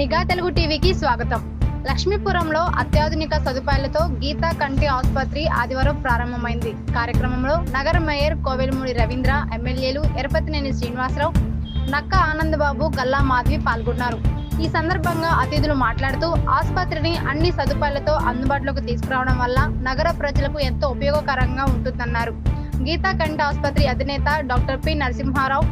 నిఘా తెలుగు టీవీకి స్వాగతం. లక్ష్మీపురంలో అత్యాధునిక సదుపాయాలతో గీతా కంటి ఆసుపత్రి ఆదివారం ప్రారంభమైంది. కార్యక్రమంలో నగర మేయర్ కోవెలమూడి రవీంద్ర ఎమ్మెల్యేలు ఎరపతినేని శ్రీనివాసరావు నక్క ఆనందబాబు గల్లా మాధవి పాల్గొన్నారు. ఈ సందర్భంగా అతిథులు మాట్లాడుతూ ఆసుపత్రిని అన్ని సదుపాయాలతో అందుబాటులోకి తీసుకురావడం వల్ల నగర ప్రజలకు ఎంతో ఉపయోగకరంగా ఉంటుందన్నారు. గీతా కంటి ఆసుపత్రి అధినేత doctor P Narasimharao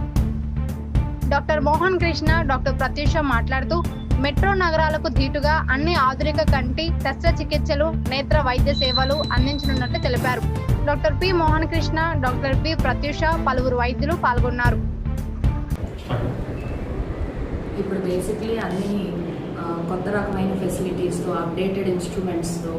doctor Mohan Krishna doctor Pratyusha మాట్లాడుతూ మెట్రో నగరాలకు ధీటుగా అన్ని ఆధునిక కంటి శస్త్రచికిత్సలు నేత్ర వైద్య సేవలు అందించనున్నట్లు తెలిపారు. Doctor P. Mohan Krishna doctor P. Pratyusha పలువురు వైద్యులు పాల్గొన్నారు. ఇప్పుడు బేసిక్లీ అన్ని కొత్త రకమైన ఫెసిలిటీస్తో అప్డేటెడ్ ఇన్స్ట్రుమెంట్స్తో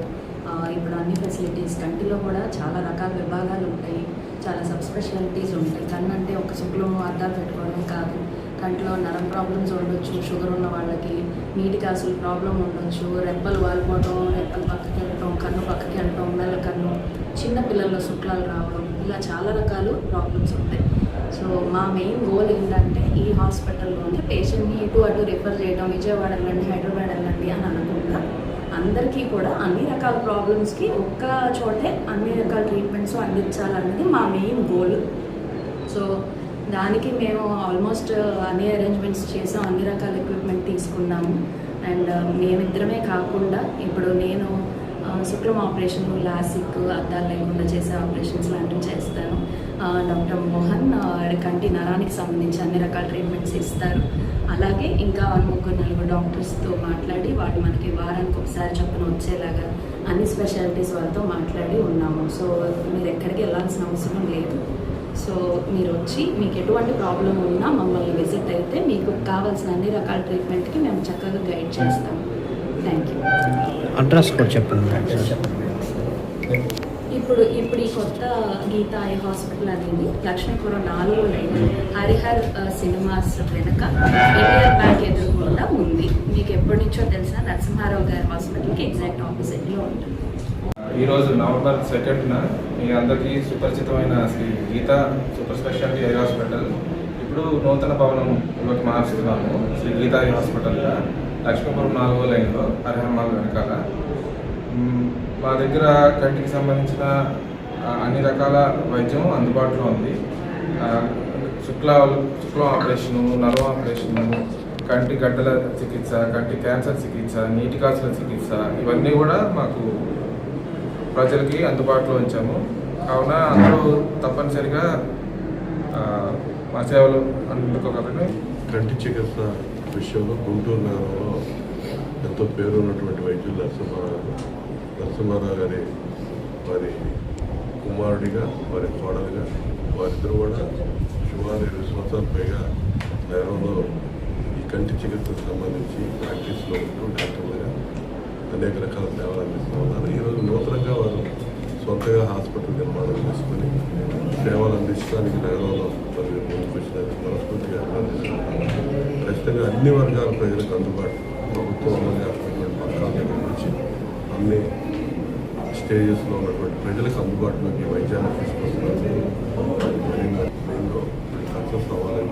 ఇప్పుడు అన్ని ఫెసిలిటీస్ కంటిలో కూడా చాలా రకాల విభాగాలు ఉంటాయి. చాలా సబ్ స్పెషాలిటీస్ ఉంటాయి. కన్ను అంటే ఒక శుక్లం అద్దాలు పెట్టుకోవడం కాదు. కంటిలో నరం ప్రాబ్లమ్స్ ఉండొచ్చు షుగర్ ఉన్న వాళ్ళకి నీటికి అసలు ప్రాబ్లం ఉండొచ్చు రెప్పలు వాలిపోవడం రెప్పలు పక్కకి వెళ్ళటం కన్ను పక్కకి వెళ్ళటం మెల్ల కన్ను చిన్న పిల్లల్లో శుక్లాలు రావడం ఇలా చాలా రకాలు ప్రాబ్లమ్స్ ఉంటాయి. సో మా మెయిన్ గోల్ ఏంటంటే ఈ హాస్పిటల్లోనే పేషెంట్ని ఇటు అటు రిఫర్ చేయడం విజయవాడ వెళ్ళండి హైదరాబాద్ వెళ్ళండి అని అనుకుంటా. అందరికీ కూడా అన్ని రకాల ప్రాబ్లమ్స్కి ఒక్క చోటే అన్ని రకాల ట్రీట్మెంట్స్ అందించాలన్నది మా మెయిన్ గోల్. సో దానికి మేము ఆల్మోస్ట్ అన్ని అరేంజ్మెంట్స్ చేసాం అన్ని రకాల ఎక్విప్మెంట్ తీసుకున్నాము. అండ్ uh, మేమిద్దరమే కాకుండా ఇప్పుడు నేను శుక్రం ఆపరేషన్ లాసిక్ అద్దాలు లేకుండా చేసే ఆపరేషన్స్ లాంటివి చేస్తాను. డాక్టర్ మోహన్ కంటి నరానికి సంబంధించి అన్ని రకాల ట్రీట్మెంట్స్ ఇస్తారు. అలాగే ఇంకా ముగ్గురు నలుగురు డాక్టర్స్తో మాట్లాడి వాళ్ళు మనకి వారానికి ఒకసారి చొప్పున వచ్చేలాగా అన్ని స్పెషాలిటీస్ వాళ్ళతో మాట్లాడి ఉన్నాము. సో మీరు ఎక్కడికి వెళ్ళాల్సిన అవసరం లేదు. సో మీరు వచ్చి మీకు ఎటువంటి ప్రాబ్లం ఉన్నా మమ్మల్ని విజిట్ అయితే మీకు కావాల్సిన అన్ని రకాల ట్రీట్మెంట్కి మేము చక్కగా గైడ్ చేస్తాము థ్యాంక్ యూ. అడ్రస్ కూడా చెప్పండి ఇప్పుడు ఇప్పుడు ఈ కొత్త గీత ఐ హాస్పిటల్ అనేది లక్ష్మీపురం నాలుగు లైన్ హరిహర్ సినిమాస్ వెనక ఇండియన్ బ్యాంక్ ఎదురుకుండా ఉంది. మీకు ఎప్పటి నుంచో తెలిసిన నరసింహారావు గారి హాస్పిటల్కి ఎగ్జాక్ట్ ఆపోజిట్లో ఉంటుంది. ఈరోజు నవంబర్ సెకండ్న మీ అందరికీ సుపరిచితమైన Shri Geetha super speciality eye hospital. ఇప్పుడు నూతన భవనంలోకి మార్చుతున్నాము శ్రీ గీత ఐ హాస్పిటల్గా. లక్ష్మీపురం నాలుగో లైన్లో హరిహర్మాల్ వెనకాల. మా దగ్గర కంటికి సంబంధించిన అన్ని రకాల వైద్యం అందుబాటులో ఉంది. శుక్ల శుక్ల ఆపరేషను నరం ఆపరేషను కంటి గడ్డల చికిత్స కంటి క్యాన్సర్ చికిత్స నీటి కాసుల చికిత్స ఇవన్నీ కూడా మాకు ప్రజలకి అందుబాటులో ఉంచాము. కావున అందరూ తప్పనిసరిగా మా సేవలు అందుకోగలని కంటి చికిత్స విషయంలో గుంటూరు నగరంలో ఎంతో పేరు ఉన్నటువంటి వైద్యులు నరసింహారావు నరసింహారావు గారి వారి కుమారుడిగా వారి కోడలుగా వారిద్దరు కూడా సుమారు ఇరవై సంవత్సరాల పైగా నగరంలో ఈ కంటి చికిత్సకు సంబంధించి ప్రాక్టీస్లో ఉంటూ డాక్టర్లుగా అనేక రకాల సేవలు అందిస్తూ ఉన్నారు. ఈరోజు నూతనంగా వారు సొంతగా హాస్పిటల్ నిర్మాణం చేసుకుని సేవలు అందించడానికి నగరంలో మరి ముందుకు మనస్ఫూర్తిగా అభినందిస్తున్నాను. ఖచ్చితంగా అన్ని వర్గాల ప్రజలకు అందుబాటు ప్రభుత్వం అమలు పథకాల దగ్గర నుంచి అన్ని స్టేజెస్లో ఉన్నటువంటి ప్రజలకు అందుబాటులోకి వైద్యాన్ని తీసుకొస్తున్నారు మెయిన్గా సక్సెస్ అవ్వాలి